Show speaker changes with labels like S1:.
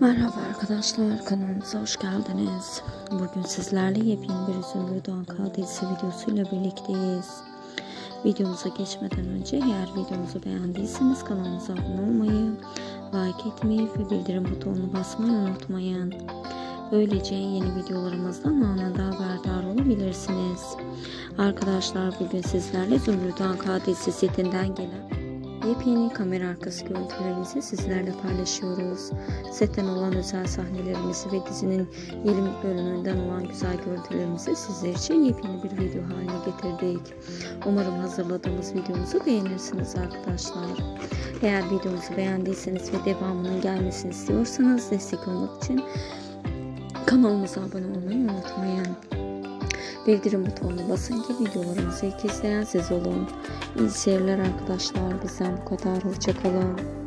S1: Merhaba arkadaşlar kanalımıza hoş geldiniz. Bugün sizlerle yepyeni bir Zümrüt Anka dizisi videosuyla birlikteyiz. Videomuza geçmeden önce eğer videomuzu beğendiyseniz kanalımıza abone olmayı, like etmeyi ve bildirim butonunu basmayı unutmayın. Böylece yeni videolarımızdan anında haberdar olabilirsiniz. Arkadaşlar bugün sizlerle Zümrüt Anka dizisi setinden gelen Yepyeni kamera arkası görüntülerimizi sizlerle paylaşıyoruz. Setten olan özel sahnelerimizi ve dizinin yeni bölümünden olan güzel görüntülerimizi sizler için yepyeni bir video haline getirdik. Umarım hazırladığımız videomuzu beğenirsiniz arkadaşlar. Eğer videomuzu beğendiyseniz ve devamının gelmesini istiyorsanız destek olmak için kanalımıza abone olmayı unutmayın. Bildirim butonuna basın ki videolarımızı ilk izleyen siz olun. İyi seyirler arkadaşlar. Bizden bu kadar. Hoşçakalın.